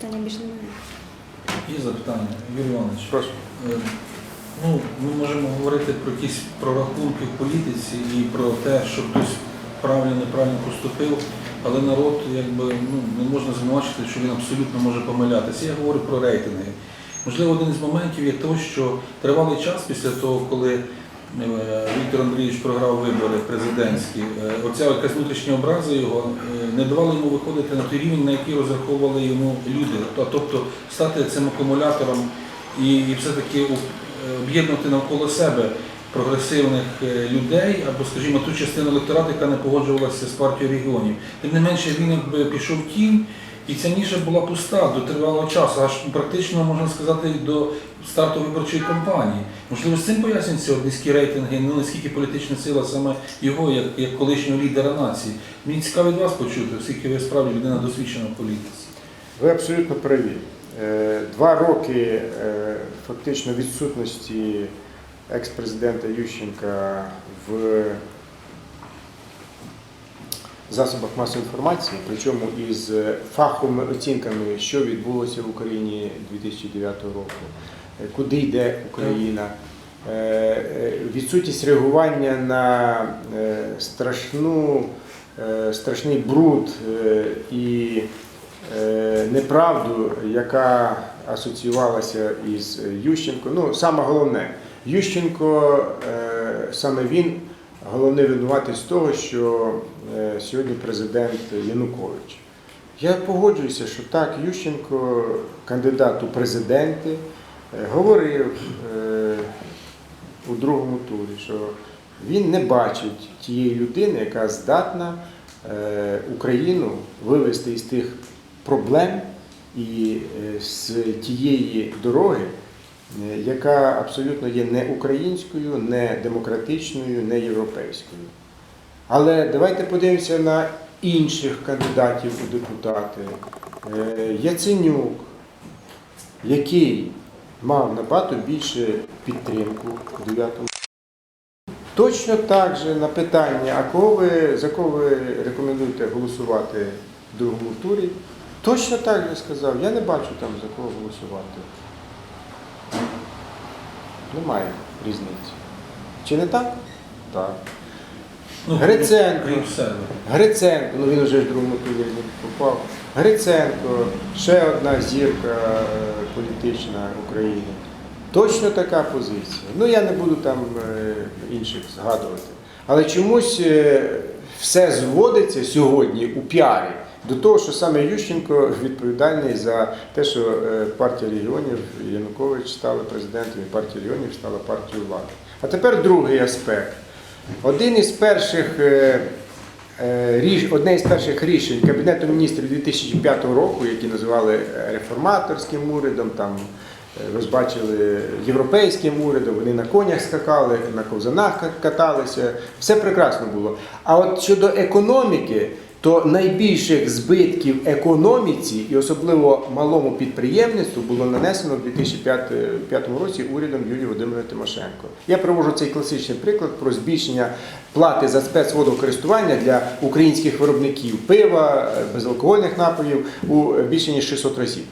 Питання більше немає. Є запитання, Юрій Іванович. Прошу. Е, Ну, ми можемо говорити про якісь прорахунки в політиці і про те, що хтось правильно неправильно поступив, але народ якби ну, не можна звинувачити, що він абсолютно може помилятися. Я говорю про рейтинги. Можливо, один із моментів є те, що тривалий час після того, коли Віктор Андрійович програв вибори президентські, е, оця якась внутрішня образа його е, не давала йому виходити на той рівень, на який розраховували йому люди. Тобто стати цим акумулятором і, все-таки е, об'єднати навколо себе прогресивних е, людей або, скажімо, ту частину електорату, яка не погоджувалася з партією регіонів. Тим не менше він якби пішов тінь, і ця ніша була пуста до тривалого часу, аж практично можна сказати до старту виборчої кампанії. Можливо, з цим пояснюється низькі рейтинги, не наскільки політична сила саме його, як, як колишнього лідера нації. Мені цікаво від вас почути, оскільки ви справді людина досвідчена в політиці. Ви абсолютно праві. Е, Два роки е, фактично відсутності екс-президента Ющенка в засобах масової інформації, причому із фаховими оцінками, що відбулося в Україні 2009 року, е, куди йде Україна. Е, е, Відсутність реагування на е, страшну, е, страшний бруд е, і е, неправду, яка асоціювалася із Ющенко. Ну, саме головне, Ющенко, е, саме він головний винуватець того, що е, сьогодні президент Янукович. Я погоджуюся, що так, Ющенко, кандидат у президенти, е, говорив е, у другому турі, що він не бачить тієї людини, яка здатна Україну вивести із тих проблем і з тієї дороги, яка абсолютно є не українською, не демократичною, не європейською. Але давайте подивимося на інших кандидатів у депутати. Е, Яценюк, який мав набагато більше підтримку у 9 Точно так же на питання, а кого ви, за кого ви рекомендуєте голосувати в другому турі, точно так же сказав, я не бачу там за кого голосувати. Немає різниці. Чи не так? Так. Ну, Гриценко. Гриценко, ну він вже ж в другому турі попав. Гриценко, ще одна зірка е, політична України. Точно така позиція. Ну я не буду там е, інших згадувати. Але чомусь е, все зводиться сьогодні у піарі до того, що саме Ющенко відповідальний за те, що е, партія регіонів Янукович стала президентом і партія регіонів стала партією влади. А тепер другий аспект. Один із перших е, е, одне із перших рішень Кабінету міністрів 2005 року, які називали реформаторським урядом, там е, ви ж бачили європейським урядом, вони на конях скакали, на ковзанах каталися, все прекрасно було. А от щодо економіки, то найбільших збитків економіці і особливо малому підприємництву було нанесено в 2005 році урядом Юлії Володимирівни Тимошенко. Я привожу цей класичний приклад про збільшення плати за спецводокористування для українських виробників пива, е, безалкогольних напоїв у е, більше ніж 600 разів.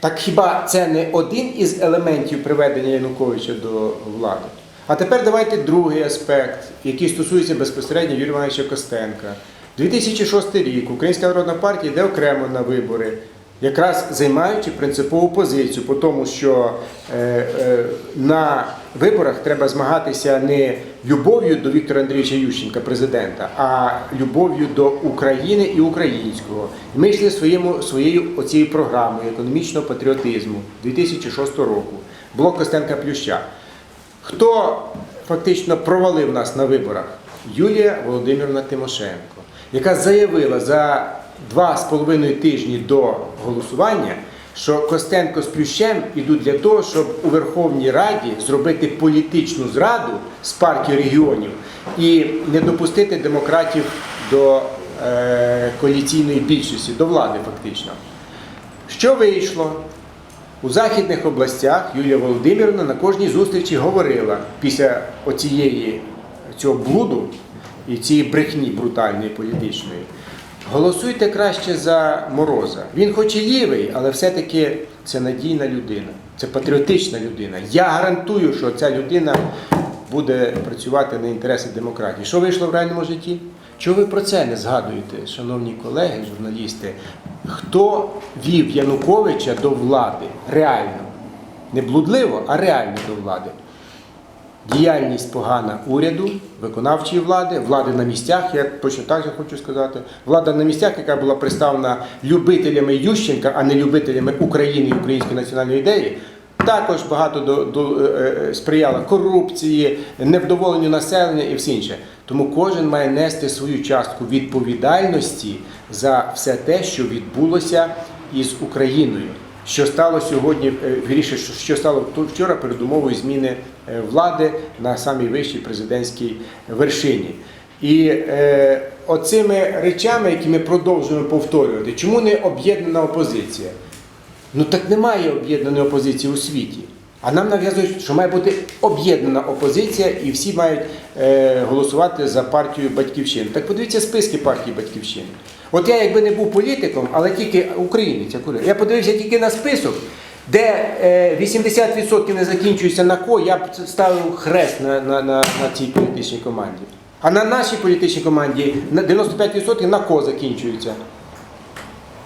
Так хіба це не один із елементів приведення Януковича до влади? А тепер давайте другий аспект, який стосується безпосередньо Юрія Івановича Костенка. 2006 рік Українська народна партія йде окремо на вибори, якраз займаючи принципову позицію по тому, що е, е, на виборах треба змагатися не любов'ю до Віктора Андрійовича Ющенка, президента, а любов'ю до України і українського. І Ми йшли своєму, своєю оцією програмою економічного патріотизму 2006 року. Блок Костенка Плюща. Хто фактично провалив нас на виборах? Юлія Володимирівна Тимошенко, яка заявила за два з половиною тижні до голосування, що Костенко з Плющем ідуть для того, щоб у Верховній Раді зробити політичну зраду з партії регіонів і не допустити демократів до е, коаліційної більшості, до влади фактично. Що вийшло? У західних областях Юлія Володимирівна на кожній зустрічі говорила після оцієї цього блуду і цієї брехні брутальної політичної. Голосуйте краще за Мороза. Він хоч і лівий, але все-таки це надійна людина, це патріотична людина. Я гарантую, що ця людина буде працювати на інтереси демократії. Що вийшло в реальному житті? Чого ви про це не згадуєте, шановні колеги, журналісти? Хто вів Януковича до влади реально? Не блудливо, а реально до влади. Діяльність погана уряду, виконавчої влади, влади на місцях, я точно так же хочу сказати. Влада на місцях, яка була представлена любителями Ющенка, а не любителями України і української національної ідеї, також багато до, до, е, е, сприяла корупції, невдоволенню населення і все інше. Тому кожен має нести свою частку відповідальності за все те, що відбулося із Україною. Що стало сьогодні, е, вірніше, що- стало вчора передумовою зміни е, влади на самій вищій президентській вершині. І е, оцими речами, які ми продовжуємо повторювати, чому не об'єднана опозиція? Ну так немає об'єднаної опозиції у світі. А нам нав'язують, що має бути об'єднана опозиція, і всі мають е, голосувати за партію Батьківщини. Так подивіться списки партії Батьківщини. От я якби не був політиком, але тільки українець, я подивився тільки на список, де е, 80% не закінчується на ко, я б ставив хрест на, на, на, на цій політичній команді. А на нашій політичній команді на 95% на ко закінчується.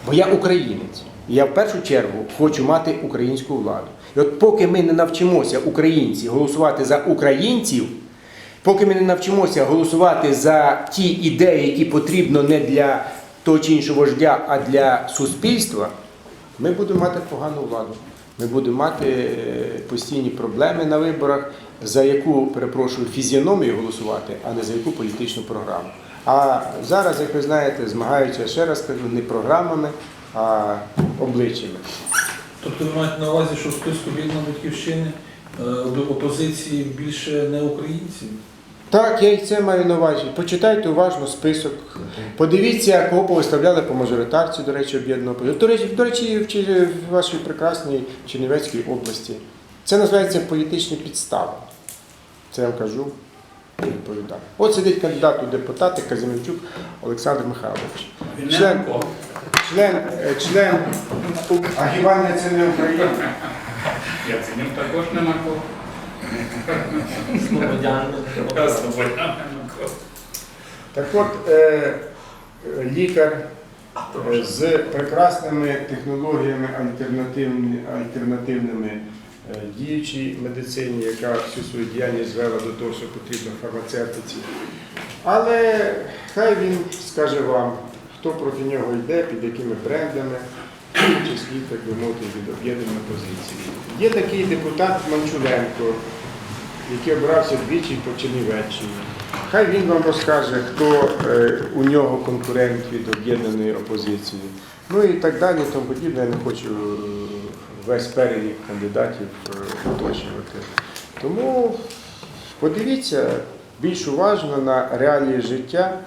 Бо я українець. Я в першу чергу хочу мати українську владу. І от поки ми не навчимося, українці, голосувати за українців, поки ми не навчимося голосувати за ті ідеї, які потрібно не для того чи іншого вождя, а для суспільства, ми будемо мати погану владу. Ми будемо мати е, постійні проблеми на виборах, за яку, перепрошую, фізіономію голосувати, а не за яку політичну програму. А зараз, як ви знаєте, змагаються, ще раз кажу, не програмами, а обличчями. Тобто ви маєте на увазі, що в списку об'єднаної батьківщини е, в опозиції більше не українців? Так, я і це маю на увазі. Почитайте уважно список. Подивіться, кого повиставляли по мажоритарці, до речі, об'єднаного. До речі, до речі, в вашій прекрасній Чернівецькій області. Це називається політичні підстави. Це я вам кажу і відповідаю. От сидить кандидат у депутати Казимирчук Олександр Михайлович. Член, член, член, а хіба не це не Україна? Я це також не Микола. Слободян. Я з тобою не Микола. Так от, е, лікар е, з прекрасними технологіями альтернативними, е, діючій медицині, яка всю свою діяльність звела до того, що потрібно фармацевтиці. Але хай він скаже вам, хто проти нього йде, під якими брендами, числі, так би мовити, від об'єднаної позиції. Є такий депутат Манчуленко, який обрався двічі по Чернівеччині. Хай він вам розкаже, хто е, у нього конкурент від об'єднаної опозиції. Ну і так далі, тому подібне. Я не хочу е, весь перелік кандидатів е, уточнювати. Тому подивіться більш уважно на реалії життя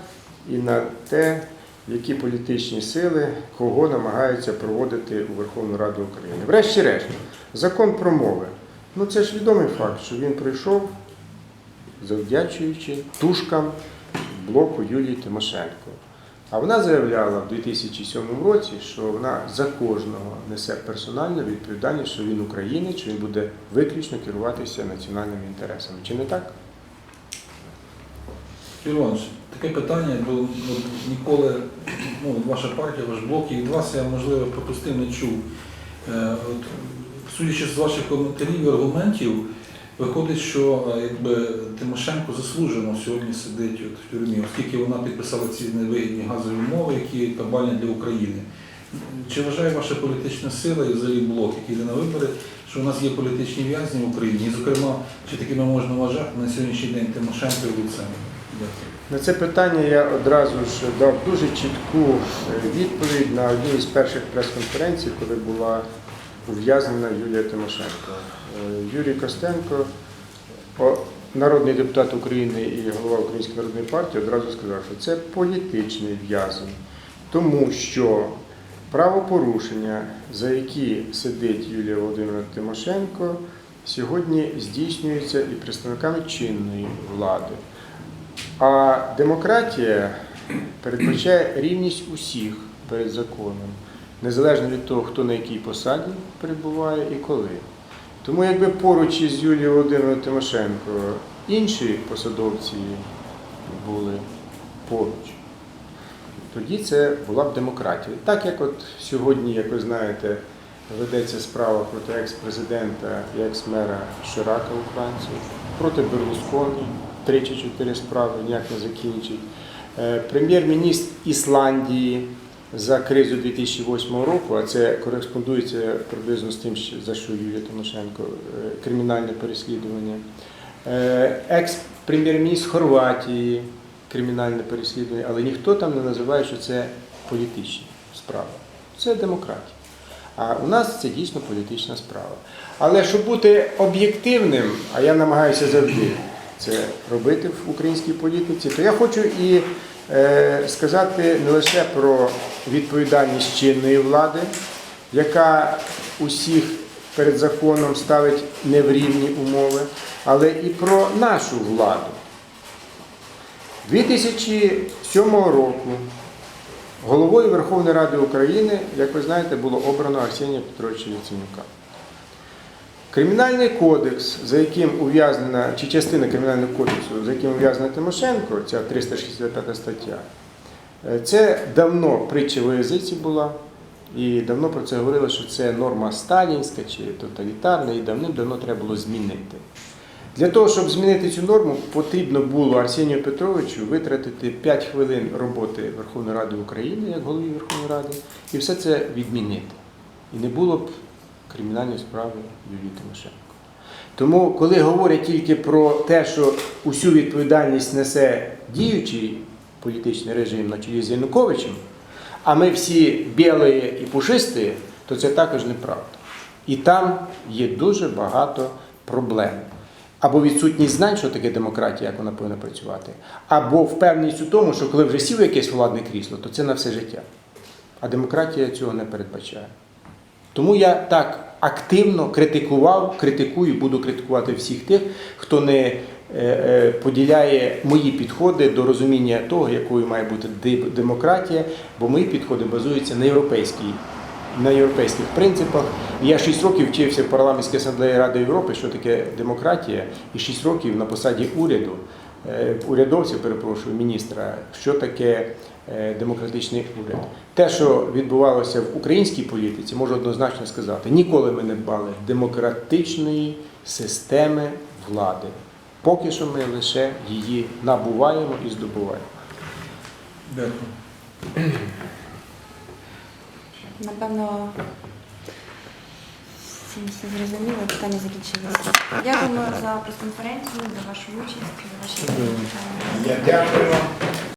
і на те, які політичні сили кого намагаються проводити у Верховну Раду України. Врешті-решт, закон про мови. Ну це ж відомий факт, що він прийшов завдячуючи тушкам блоку Юлії Тимошенко. А вона заявляла в 2007 році, що вона за кожного несе персональну відповідальність, що він українець, що він буде виключно керуватися національними інтересами. Чи не так? Іванович, таке питання, бо ну, ніколи ну, ваша партія, ваш блок, і від вас я, можливо, пропустив, не чув. Е, от, судячи з ваших коментарів і аргументів, виходить, що е, якби, Тимошенко заслужено сьогодні сидить от, в тюрмі, оскільки вона підписала ці невигідні газові умови, які кабальні для України. Чи вважає ваша політична сила і взагалі блок, який йде на вибори, що у нас є політичні в'язні в Україні? І, зокрема, чи такими можна вважати на сьогоднішній день Тимошенко і Луценко? Дякую. На це питання я одразу ж дав дуже чітку е, відповідь на одній із перших прес-конференцій, коли була ув'язнена Юлія Тимошенко. Е, Юрій Костенко, народний депутат України і голова Української народної партії, одразу сказав, що це політичний в'язень, тому що правопорушення, за які сидить Юлія Володимирівна Тимошенко, сьогодні здійснюються і представниками чинної влади. А демократія передбачає рівність усіх перед законом, незалежно від того, хто на якій посаді перебуває і коли. Тому якби поруч із Юлією Володимиром Тимошенко інші посадовці були поруч, тоді це була б демократія. Так як от сьогодні, як ви знаєте, ведеться справа проти екс-президента і екс-мера Ширака у Франції, проти Берлусконі, три чи чотири справи ніяк не закінчить. Е, Прем'єр-міністр Ісландії за кризу 2008 року, а це кореспондується приблизно з тим, за що Юлія Тимошенко, е, кримінальне переслідування. Е, Екс-прем'єр-міністр Хорватії, кримінальне переслідування, але ніхто там не називає, що це політичні справи. Це демократія. А у нас це дійсно політична справа. Але щоб бути об'єктивним, а я намагаюся завжди це робити в українській політиці, то я хочу і е, сказати не лише про відповідальність чинної влади, яка усіх перед законом ставить не в рівні умови, але і про нашу владу. 2007 року головою Верховної Ради України, як ви знаєте, було обрано Арсенія Петровича Яценюка. Кримінальний кодекс, за яким ув'язнена, чи частина кримінального кодексу, за яким ув'язнена Тимошенко, ця 365 стаття, е, це давно притча в язиці була, і давно про це говорили, що це норма сталінська чи тоталітарна, і давним-давно треба було змінити. Для того, щоб змінити цю норму, потрібно було Арсенію Петровичу витратити 5 хвилин роботи Верховної Ради України як голові Верховної Ради, і все це відмінити. І не було б кримінальної справи Юлії Тимошенко. Тому, коли говорять тільки про те, що усю відповідальність несе діючий політичний режим на чолі з Януковичем, а ми всі білі і пушисті, то це також неправда. І там є дуже багато проблем. Або відсутність знань, що таке демократія, як вона повинна працювати, або впевненість у тому, що коли вже сів якесь владне крісло, то це на все життя. А демократія цього не передбачає. Тому я так активно критикував, критикую, буду критикувати всіх тих, хто не е, е, поділяє мої підходи до розуміння того, якою має бути демократія, бо мої підходи базуються на європейській. На європейських принципах. Я 6 років вчився в парламентській асамблеї Ради Європи, що таке демократія, і 6 років на посаді уряду, е, урядовців, перепрошую, міністра, що таке демократичний уряд. Те, що відбувалося в українській політиці, можу однозначно сказати, ніколи ми не дбали демократичної системи влади. Поки що ми лише її набуваємо і здобуваємо. Дякую. Напевно, всім все зрозуміло, питання закінчилися. Дякуємо за прес-конференцію, за вашу участь, за ваші Дякую. запитання. Я дякую.